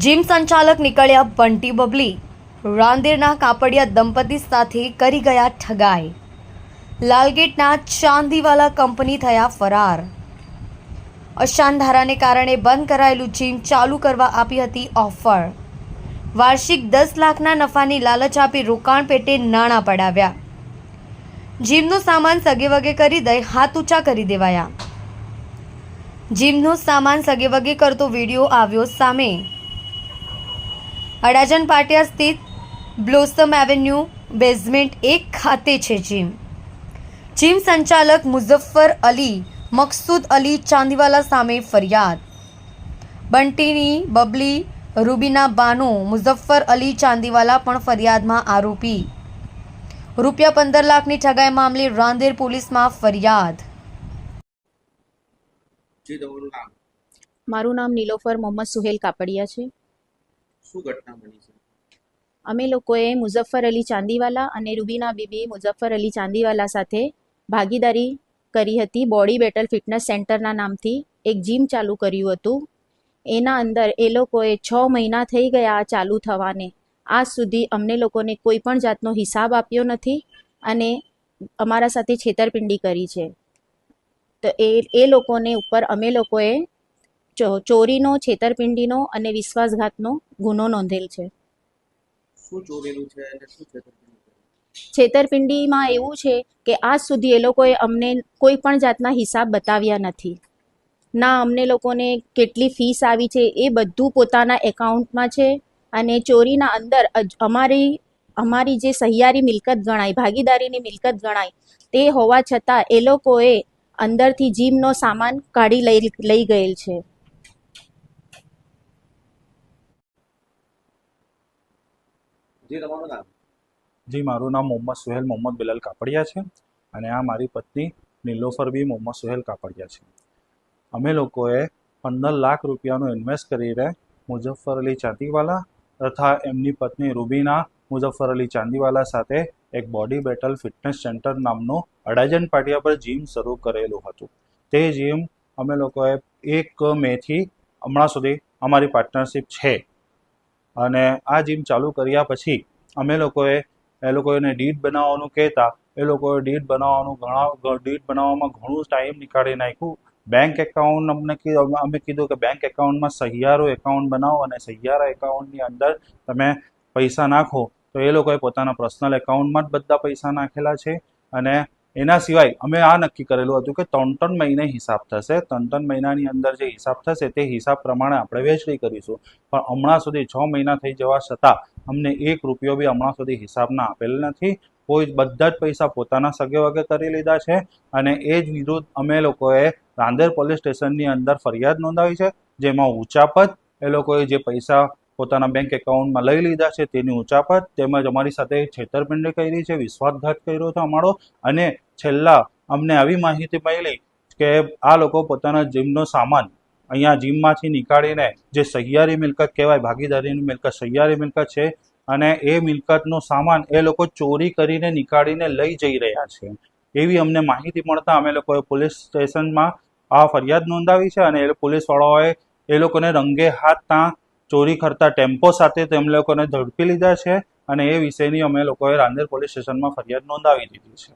Gym સંચાલક નીકળ્યા બંટી બબલી. રાંદેરના કાપડિયા દંપતી સાથે કરી ગયા ઠગાઈ. લાલગેટના ચાંદીવાલા કંપની થયા ફરાર. અશાનધારાને કારણે બંધ કરાયેલું જીમ ચાલુ કરવા આપી હતી ઓફર. વાર્ષિક દસ લાખના નફાની લાલચ આપી રોકાણ પેટે નાણાં પડાવ્યા. જીમનો સામાન સગે વગે કરી દઈ હાથ ઊંચા કરી દેવાયા. જીમનો સામાન સગે વગે કરતો વીડિયો આવ્યો સામે. અડાજણ પાટિયા સ્થિત બ્લોસમ એવન્યુ બેઝમેન્ટ એક ખાતે છે જીમ. જીમ સંચાલક મુઝફ્ફર અલી મકસૂદ અલી ચાંદીવાલા સામે ફરિયાદ. બંટીની બબલી રૂબીના બાનુ મુઝફ્ફર અલી ચાંદીવાલા પણ ફરિયાદમાં આરોપી. રૂપિયા પંદર લાખની ઠગાઈ મામલે રાંદેર પોલીસમાં ફરિયાદ. મારું નામ નીલોફર મોહમ્મદ સુહેલ કાપડિયા છે. શું ઘટના બની છે? અમે લોકોએ મુઝફ્ફર અલી ચાંદીવાલા અને રૂબીના બીબી મુઝફ્ફર અલી ચાંદીવાલા સાથે ભાગીદારી કરી હતી. બોડી બેટલ ફિટનેસ સેન્ટરના નામથી એક જીમ ચાલુ કર્યું હતું. એના અંદર એ લોકોએ છ મહિના થઈ ગયા આ ચાલુ થવાને. આજ સુધી અમને લોકોને કોઈ પણ જાતનો હિસાબ આપ્યો નથી અને અમારા સાથે છેતરપિંડી કરી છે. તો એ એ લોકોને ઉપર અમે લોકોએ ચોરીનો છેતરપિંડીનો અને વિશ્વાસઘાતનો ગુનો નોંધેલ છે. શું ચોરેલું છે અને શું છેતરપિંડી છેતરપિંડીમાં એવું છે કે આજ સુધી એ લોકોએ અમને કોઈ પણ જાતના હિસાબ બતાવ્યા નથી. ના અમને લોકોને કેટલી ફીસ આવી છે એ બધું પોતાના એકાઉન્ટમાં છે અને ચોરીના અંદર અમારી અમારી જે સહિયારી મિલકત ગણાય ભાગીદારીની મિલકત ગણાય તે હોવા છતાં એ લોકોએ અંદરથી જીમનો સામાન કાઢી લઈ લઈ ગયેલ છે. જી તમારું નામ? જી, મારું નામ મોહમ્મદ સુહેલ મોહમ્મદ બિલાલ કાપડિયા છે અને આ મારી પત્ની નીલોફર બી મોહમ્મદ સુહેલ કાપડિયા છે. અમે લોકોએ પંદર લાખ રૂપિયાનું ઇન્વેસ્ટ કરીને મુઝફ્ફર અલી ચાંદીવાલા તથા એમની પત્ની રૂબીના મુઝફ્ફર અલી ચાંદીવાલા સાથે એક બોડી બેટલ ફિટનેસ સેન્ટર નામનું અડાજન પાટિયા પર જીમ શરૂ કરેલું હતું. તે જીમ અમે લોકોએ એક મેથી હમણાં સુધી અમારી પાર્ટનરશિપ છે. અને આ જીમ ચાલુ કર્યા પછી અમે લોકોએ, એ લોકોને ડીટ બનાવવાનું કહેતા, એ લોકોએ ડીટ બનાવવાનું ઘણા ડીટ બનાવવામાં ઘણું ટાઈમ નીકાળી નાખ્યું. બેંક એકાઉન્ટ અમને કીધું, અમે કીધું કે બેંક એકાઉન્ટમાં સહિયારો એકાઉન્ટ બનાવો અને સહિયારા એકાઉન્ટની અંદર તમે પૈસા નાખો. તો એ લોકોએ પોતાના પર્સનલ એકાઉન્ટમાં જ બધા પૈસા નાખેલા છે અને એના સિવાય અમે આ નક્કી કરેલું હતું કે ત્રણ ત્રણ મહિને હિસાબ થશે, ત્રણ ત્રણ મહિનાની અંદર જે હિસાબ થશે તે હિસાબ પ્રમાણે આપણે વહેંચણી કરીશું. પણ હમણાં સુધી છ મહિના થઈ જવા છતાં અમને એક રૂપિયો બી હમણાં સુધી હિસાબના આપેલ નથી. કોઈ બધા જ પૈસા પોતાના સગે વગે કરી લીધા છે અને એ જ વિરુદ્ધ અમે લોકોએ રાંદેર પોલીસ સ્ટેશનની અંદર ફરિયાદ નોંધાવી છે, જેમાં ઉચાપત એ લોકોએ જે પૈસા પોતાના બેંક એકાઉન્ટમાં લઈ લીધા છે તેની ઉચાપત તેમજ અમારી સાથે છેતરપિંડી કરી છે, વિશ્વાસઘાત કર્યો હતો અમારો અને છેલ્લા અમને આવી માહિતી મળી કે આ લોકો પોતાના જીમનો સામાન અહીંયા જીમમાંથી નીકાળીને જે સહિયારી મિલકત કહેવાય, ભાગીદારીની મિલકત, સહિયારી મિલકત છે અને એ મિલકતનો સામાન એ લોકો ચોરી કરીને નીકાળીને લઈ જઈ રહ્યા છે. એવી અમને માહિતી મળતા અમે લોકોએ પોલીસ સ્ટેશનમાં આ ફરિયાદ નોંધાવી છે અને એ પોલીસવાળાઓએ એ લોકોને રંગે હાથ ત્યાં ચોરી કરતા ટેમ્પો સાથે તેમ લોકોને ઝડપી લીધા છે અને એ વિષયની અમે લોકોએ રાંદેર પોલીસ સ્ટેશનમાં ફરિયાદ નોંધાવી દીધી છે.